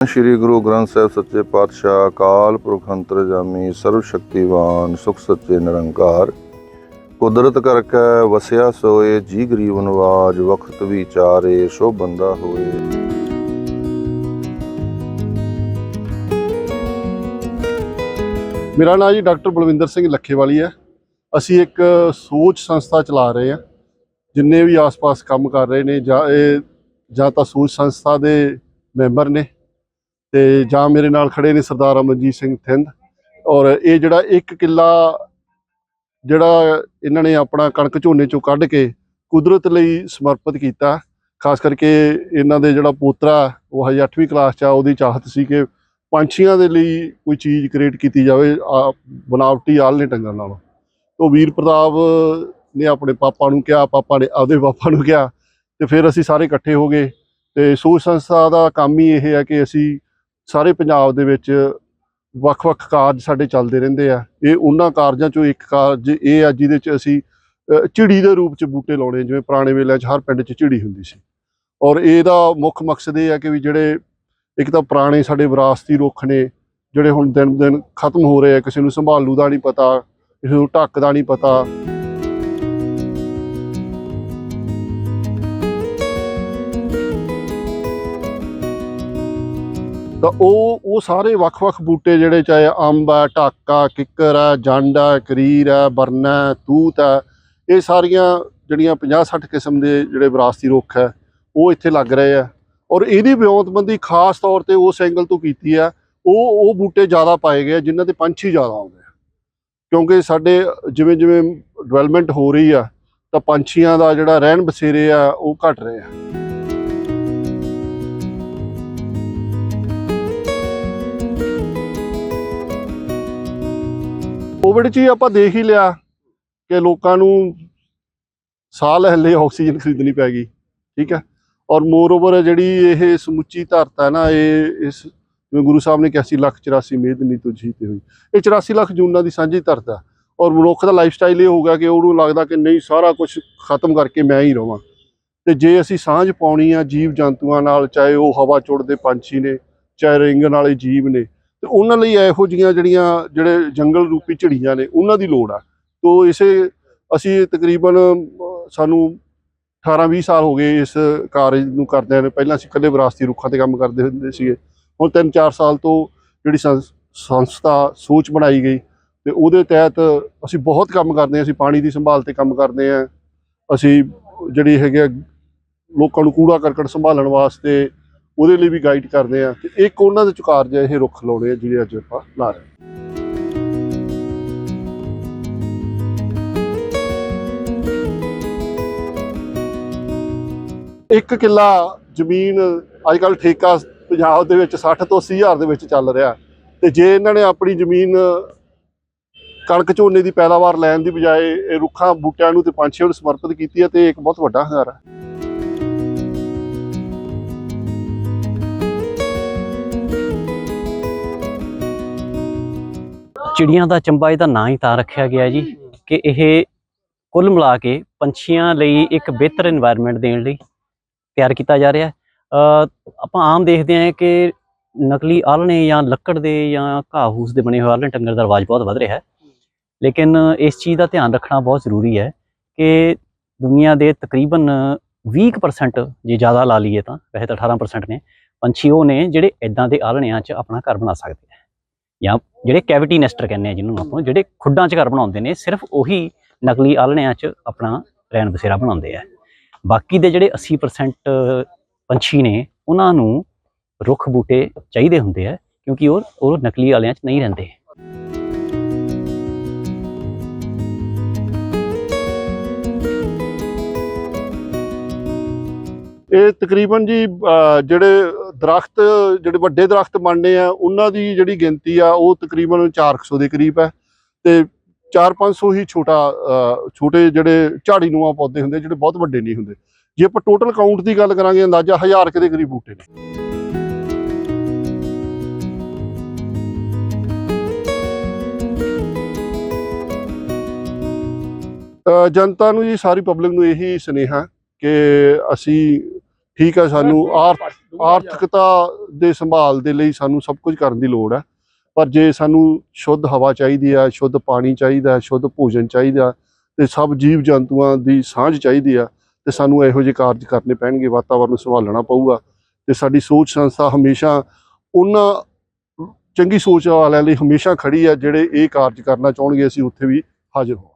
ਸ੍ਰੀ ਗੁਰੂ ਗ੍ਰੰਥ ਸਾਹਿਬ ਸੱਚੇ ਪਾਤਸ਼ਾਹ, ਅਕਾਲ ਪੁਰਖ ਅੰਤਰਜਾਮੀ, ਸਰਵ ਸ਼ਕਤੀਵਾਨ, ਸੁਖ ਸੱਚੇ ਨਿਰੰਕਾਰ। ਕੁਦਰਤ ਕਰਕੇ, ਵਸਿਆ ਸੋਏ, ਜੀ ਗਰੀਬ ਨਵਾਜ, ਵਖਤ ਵਿਚਾਰੇ, ਸੋ ਬੰਦਾ ਹੋਏ। ਮੇਰਾ ਨਾਮ ਜੀ ਡਾਕਟਰ ਬਲਵਿੰਦਰ ਸਿੰਘ ਲੱਖੇਵਾਲੀ ਹੈ। ਅਸੀਂ ਇੱਕ ਸੋਚ ਸੰਸਥਾ ਚਲਾ ਰਹੇ ਹਾਂ। ਜਿੰਨੇ ਵੀ ਆਸ-ਪਾਸ ਕੰਮ ਕਰ ਰਹੇ ਨੇ, ਜਾਂ ਇਹ ਜਾਂ ਤਾਂ ਸੋਚ ਸੰਸਥਾ ਦੇ ਮੈਂਬਰ ਨੇ ਤੇ ਜਾਂ ਮੇਰੇ ਨਾਲ ਖੜੇ ਨੇ ਸਰਦਾਰ ਅਮਨਜੀਤ ਸਿੰਘ ਥਿੰਦ। ਔਰ ਇਹ ਜਿਹੜਾ ਇੱਕ ਕਿੱਲਾ ਜਿਹੜਾ ਇਹਨਾਂ ਨੇ ਆਪਣਾ ਕਣਕ ਝੋਨੇ ਚੋਂ ਕੱਢ ਕੇ ਕੁਦਰਤ ਲਈ ਸਮਰਪਿਤ ਕੀਤਾ, ਖਾਸ ਕਰਕੇ ਇਹਨਾਂ ਦੇ ਜਿਹੜਾ ਪੋਤਰਾ, ਉਹ ਹਜੇ 8ਵੀਂ ਕਲਾਸ 'ਚ ਆ, ਉਹਦੀ ਚਾਹਤ ਸੀ ਕਿ ਪੰਛੀਆਂ ਦੇ ਲਈ ਕੋਈ ਚੀਜ਼ ਕ੍ਰੀਏਟ ਕੀਤੀ ਜਾਵੇ, ਆ ਆਲ ਨੇ ਟੰਗਣ ਨਾਲੋਂ। ਉਹ ਵੀਰ ਪ੍ਰਤਾਪ ਨੇ ਆਪਣੇ ਪਾਪਾ ਨੂੰ ਕਿਹਾ, ਪਾਪਾ ਨੇ ਆਪਦੇ ਪਾਪਾ ਨੂੰ ਕਿਹਾ, ਤੇ ਫਿਰ ਅਸੀਂ ਸਾਰੇ ਇਕੱਠੇ ਹੋ ਗਏ। ਤੇ ਸੋਚ ਸੰਸਥਾ ਦਾ ਕੰਮ ਹੀ ਇਹ ਹੈ ਕਿ ਅਸੀਂ ਸਾਰੇ ਪੰਜਾਬ ਦੇ ਵਿੱਚ ਵੱਖ-ਵੱਖ ਕਾਰਜ ਸਾਡੇ ਚੱਲਦੇ ਰਹਿੰਦੇ ਆ। ਇਹ ਉਹਨਾਂ ਕਾਰਜਾਂ ਚੋਂ ਇੱਕ ਕਾਰਜ ਇਹ ਆ ਜਿਹਦੇ ਚ ਅਸੀਂ ਝਿੜੀ ਦੇ ਰੂਪ ਚ ਬੂਟੇ ਲਾਉਣੇ ਜਿਵੇਂ ਪੁਰਾਣੇ ਵੇਲੇ 'ਚ ਹਰ ਪਿੰਡ 'ਚ ਝਿੜੀ ਹੁੰਦੀ ਸੀ। ਔਰ ਇਹਦਾ ਮੁੱਖ ਮਕਸਦ ਇਹ ਹੈ ਕਿ ਵੀ ਜਿਹੜੇ ਇੱਕ ਤਾਂ ਪੁਰਾਣੇ ਸਾਡੇ ਵਿਰਾਸਤੀ ਰੁੱਖ ਨੇ, ਜਿਹੜੇ ਹੁਣ ਦਿਨ ਦਿਨ ਖਤਮ ਹੋ ਰਹੇ ਆ, ਕਿਸੇ ਨੂੰ ਸੰਭਾਲੂ ਦਾ ਨਹੀਂ ਪਤਾ, ਕਿਸੇ ਨੂੰ ਢੱਕ ਦਾ ਨਹੀਂ ਪਤਾ ਤਾਂ ਉਹ ਉਹ ਸਾਰੇ ਵੱਖ-ਵੱਖ ਬੂਟੇ ਜਿਹੜੇ ਚਾਹੇ ਅੰਬ ਆ ਢਾਕਾ ਕਿੱਕਰ ਆ ਜੰਡ ਆ ਕਰੀਰ ਆ ਬਰਨਾ ਹੈ, ਤੂਤ ਆ ਇਹ ਸਾਰੀਆਂ ਜਿਹੜੀਆਂ 50-60 ਕਿਸਮ ਦੇ ਜਿਹੜੇ ਵਿਰਾਸਤੀ ਰੁੱਖ ਹੈ ਉਹ ਇੱਥੇ ਲੱਗ ਰਹੇ ਆ ਔਰ ਇਹਦੀ ਵਿਉਂਤਬੰਦੀ ਖਾਸ ਤੌਰ ਤੇ ਉਸ ਐਂਗਲ ਤੋਂ ਕੀਤੀ ਆ ਉਹ ਉਹ ਬੂਟੇ ਜ਼ਿਆਦਾ ਪਾਏ ਗਏ ਆ ਜਿਨ੍ਹਾਂ ਤੇ ਪੰਛੀ ਜ਼ਿਆਦਾ ਆਉਂਦੇ ਆ। ਕਿਉਂਕਿ ਸਾਡੇ ਜਿਵੇਂ ਜਿਵੇਂ ਡਿਵੈਲਪਮੈਂਟ ਹੋ ਰਹੀ ਆ ਤਾਂ ਪੰਛੀਆਂ ਦਾ ਜਿਹੜਾ ਰਹਿਣ ਬਸੇਰੇ ਆ ਉਹ ਘਟ ਰਹੇ ਆ। ਕੋਵਿਡ 'ਚ ਹੀ ਆਪਾਂ ਦੇਖ ਹੀ ਲਿਆ ਕਿ ਲੋਕਾਂ ਨੂੰ ਸਾਲ ਲੈਣ ਆਕਸੀਜਨ ਖਰੀਦਣੀ ਪੈ ਗਈ, ਠੀਕ ਹੈ। ਔਰ ਮੋਰ ਓਵਰ ਜਿਹੜੀ ਇਹ ਸਮੁੱਚੀ ਧਰਤ ਹੈ ਨਾ, ਇਹ ਇਸ ਜਿਵੇਂ ਗੁਰੂ ਸਾਹਿਬ ਨੇ ਕਿਹਾ ਸੀ, ਲੱਖ 84 ਮੇਦ ਨਹੀਂ ਤੁਝ ਹੀ ਤੇ ਹੋਈ। ਇਹ 84 ਲੱਖ ਜੂਨਾਂ ਦੀ ਸਾਂਝੀ ਧਰਤ। ਹੈ ਔਰ ਮਨੁੱਖ ਦਾ ਲਾਈਫ ਸਟਾਈਲ ਇਹ ਹੋ ਗਿਆ ਕਿ ਉਹਨੂੰ ਲੱਗਦਾ ਕਿ ਨਹੀਂ, ਸਾਰਾ ਕੁਝ ਖਤਮ ਕਰਕੇ ਮੈਂ ਹੀ ਰਵਾਂ। ਤੇ ਜੇ ਅਸੀਂ ਸਾਂਝ ਪਾਉਣੀ ਆ ਜੀਵ ਜੰਤੂਆਂ ਨਾਲ, ਚਾਹੇ ਉਹ ਹਵਾ ਚੁੜਦੇ ਪੰਛੀ ਨੇ, ਚਾਹੇ ਰਿੰਗਣ ਵਾਲੇ ਜੀਵ ਨੇ ਤੇ ਉਹਨਾਂ ਲਈ ਇਹੋ ਜੀਆਂ ਜਿਹੜੀਆਂ ਜਿਹੜੇ ਜੰਗਲ ਰੂਪੀ ਝਿੜੀਆਂ ਨੇ ਉਹਨਾਂ ਦੀ ਲੋੜ ਆ। ਤੋ ਇਸੇ ਅਸੀਂ ਤਕਰੀਬਨ ਸਾਨੂੰ 18 20 ਸਾਲ ਹੋ ਗਏ ਇਸ ਕਾਰਜ ਨੂੰ ਕਰਦਿਆਂ ਨੇ ਪਹਿਲਾਂ ਅਸੀਂ ਇਕੱਲੇ ਵਿਰਾਸਤੀ ਰੁੱਖਾਂ ਤੇ ਕੰਮ ਕਰਦੇ ਹੁੰਦੇ ਸੀਗੇ। ਹੁਣ 3-4 ਸਾਲ ਤੋਂ ਜਿਹੜੀ ਸੰਸ- ਸੰਸਥਾ ਸੋਚ ਬਣਾਈ ਗਈ ਤੇ ਉਹਦੇ ਤਹਿਤ ਅਸੀਂ ਬਹੁਤ ਕੰਮ ਕਰਦੇ ਹਾਂ ਅਸੀਂ ਪਾਣੀ ਦੀ ਸੰਭਾਲ ਤੇ ਕੰਮ ਕਰਦੇ ਹਾਂ ਅਸੀਂ ਜਿਹੜੀ ਹੈਗੇ ਆ, ਲੋਕਾਂ ਨੂੰ ਕੂੜਾ ਕਰਕਟ ਸੰਭਾਲਣ ਵਾਸਤੇ ਉਹਦੇ ਲਈ ਵੀ ਗਾਈਡ ਕਰਦੇ ਆ। ਤੇ ਇੱਕ ਉਹਨਾਂ ਦੇ ਚੁਕਾਰ ਜਿਹਾ ਇਹ ਰੁੱਖ ਲਾਉਣੇ ਆ ਜਿਹੜੇ ਅੱਜ ਆਪਾਂ ਲਾ ਰਹੇ ਹਾਂ। ਇੱਕ ਕਿੱਲਾ ਜ਼ਮੀਨ ਅੱਜ ਕੱਲ ਠੇਕਾ ਪੰਜਾਬ ਦੇ ਵਿੱਚ 60 ਤੋਂ 80 ਹਜ਼ਾਰ ਦੇ ਵਿੱਚ ਚੱਲ ਰਿਹਾ। ਤੇ ਜੇ ਇਹਨਾਂ ਨੇ ਆਪਣੀ ਜ਼ਮੀਨ ਕਣਕ ਝੋਨੇ ਦੀ ਪੈਦਾਵਾਰ ਲੈਣ ਦੀ ਬਜਾਏ ਇਹ ਰੁੱਖਾਂ, ਬੂਟਿਆਂ ਨੂੰ ਤੇ ਪੰਛੀਆਂ ਨੂੰ ਸਮਰਪਿਤ ਕੀਤੀ ਹੈ ਤੇ ਇਹ ਇੱਕ ਬਹੁਤ ਵੱਡਾ ਹੰਗਾਰਾ ਹੈ ਚਿੜੀਆਂ ਦਾ ਚੰਬਾ ਇਹਦਾ ਨਾਂ ਹੀ ਤਾਂ ਰੱਖਿਆ ਗਿਆ ਜੀ, ਕਿ ਇਹ ਕੁੱਲ ਮਿਲਾ ਕੇ ਪੰਛੀਆਂ ਲਈ ਇੱਕ ਬਿਹਤਰ এনवायरमेंट ਦੇਣ ਲਈ ਤਿਆਰ ਕੀਤਾ ਜਾ ਰਿਹਾ ਆਪਾਂ ਆਮ ਦੇਖਦੇ ਹਾਂ ਕਿ ਨਕਲੀ ਆਲਣੇ ਜਾਂ ਲੱਕੜ ਦੇ ਜਾਂ ਘਾਹੂਸ ਦੇ ਬਣੇ ਹੋਏ ਆਲਣੇ ਟੰਗਣ ਦਾ ਰਵਾਜ ਬਹੁਤ ਵੱਧ ਰਿਹਾ ਹੈ। ਲੇਕਿਨ ਇਸ ਚੀਜ਼ ਦਾ ਧਿਆਨ ਰੱਖਣਾ ਬਹੁਤ ਜ਼ਰੂਰੀ ਹੈ ਕਿ ਦੁਨੀਆ ਦੇ ਤਕਰੀਬਨ 20% ਜੇ ਜ਼ਿਆਦਾ ਲਾ ਲਈਏ ਤਾਂ, ਵੈਸੇ ਤਾਂ 18% ਨੇ, ਪੰਛੀ ਉਹ ਨੇ ਜਿਹੜੇ ਇਦਾਂ ਦੇ ਆਲਣਿਆਂ 'ਚ ਆਪਣਾ ਘਰ ਬਣਾ ਸਕਦੇ ਜਾਂ ਜਿਹੜੇ ਕੈਵਿਟੀ ਨੈਸਟਰ ਕਹਿੰਦੇ ਆ ਜਿਹਨੂੰ ਆਪਾਂ, ਜਿਹੜੇ ਖੁੱਡਾਂ 'ਚ ਘਰ ਬਣਾਉਂਦੇ ਨੇ, ਸਿਰਫ ਉਹੀ ਨਕਲੀ ਆਲ੍ਹਣਿਆਂ 'ਚ ਆਪਣਾ ਰਹਿਣ ਬਸੇਰਾ ਬਣਾਉਂਦੇ ਆ। ਬਾਕੀ ਦੇ ਜਿਹੜੇ 80% ਪੰਛੀ ਨੇ, ਉਹਨਾਂ ਨੂੰ ਰੁੱਖ ਬੂਟੇ ਚਾਹੀਦੇ ਹੁੰਦੇ ਆ, ਕਿਉਂਕਿ ਉਹ ਉਹ ਨਕਲੀ ਆਲਿਆਂ 'ਚ ਨਹੀਂ ਰਹਿੰਦੇ। ਇਹ ਤਕਰੀਬਨ ਜੀ ਜਿਹੜੇ ਦਰਖਤ, ਜਿਹੜੇ ਵੱਡੇ ਦਰਖਤ ਬਣਨੇ ਆ, ਉਹਨਾਂ ਦੀ ਜਿਹੜੀ ਗਿਣਤੀ ਆ, ਉਹ ਤਕਰੀਬਨ 400 ਦੇ ਕਰੀਬ ਹੈ ਤੇ 4-500 ਹੀ ਛੋਟਾ ਛੋਟੇ ਜਿਹੜੇ ਝਾੜੀ ਨੂਆ ਪੌਦੇ ਹੁੰਦੇ ਜਿਹੜੇ ਬਹੁਤ ਵੱਡੇ ਨਹੀਂ ਹੁੰਦੇ। ਜੇ ਆਪਾਂ ਟੋਟਲ ਕਾਊਂਟ ਦੀ ਗੱਲ ਕਰਾਂਗੇ, ਅੰਦਾਜ਼ਾ 1000 ਕੁ ਦੇ ਕਰੀਬ ਬੂਟੇ ਨੇ। ਜਨਤਾ ਨੂੰ ਜੀ, ਸਾਰੀ ਪਬਲਿਕ ਨੂੰ ਇਹੀ ਸੁਨੇਹਾ ਕਿ ਅਸੀਂ ਠੀਕ ਹੈ ਸਾਨੂੰ ਆਰਥ ਆਰਥਿਕਤਾ ਦੇ ਸੰਭਾਲ ਦੇ ਲਈ ਸਾਨੂੰ ਸਭ ਕੁਝ ਕਰਨ ਦੀ ਲੋੜ ਹੈ ਪਰ ਜੇ ਸਾਨੂੰ ਸ਼ੁੱਧ ਹਵਾ ਚਾਹੀਦੀ ਹੈ ਸ਼ੁੱਧ ਪਾਣੀ ਚਾਹੀਦਾ ਹੈ ਸ਼ੁੱਧ ਭੋਜਨ ਚਾਹੀਦਾ ਤੇ ਸਭ ਜੀਵ ਜੰਤੂਆਂ ਦੀ ਸਾਂਝ ਚਾਹੀਦੀ ਆ ਤੇ ਸਾਨੂੰ ਇਹੋ ਜਿਹੇ ਕਾਰਜ ਕਰਨੇ ਪੈਣਗੇ ਵਾਤਾਵਰਨ ਨੂੰ ਸੰਭਾਲਣਾ ਪਊਗਾ। ਤੇ ਸਾਡੀ ਸੋਚ ਸੰਸਥਾ ਹਮੇਸ਼ਾ ਉਹਨਾਂ ਚੰਗੀ ਸੋਚ ਵਾਲਿਆਂ ਲਈ ਹਮੇਸ਼ਾ ਖੜੀ ਆ ਜਿਹੜੇ ਇਹ ਕਾਰਜ ਕਰਨਾ ਚਾਹਣਗੇ ਅਸੀਂ ਉੱਥੇ ਵੀ ਹਾਜ਼ਰ ਹਾਂ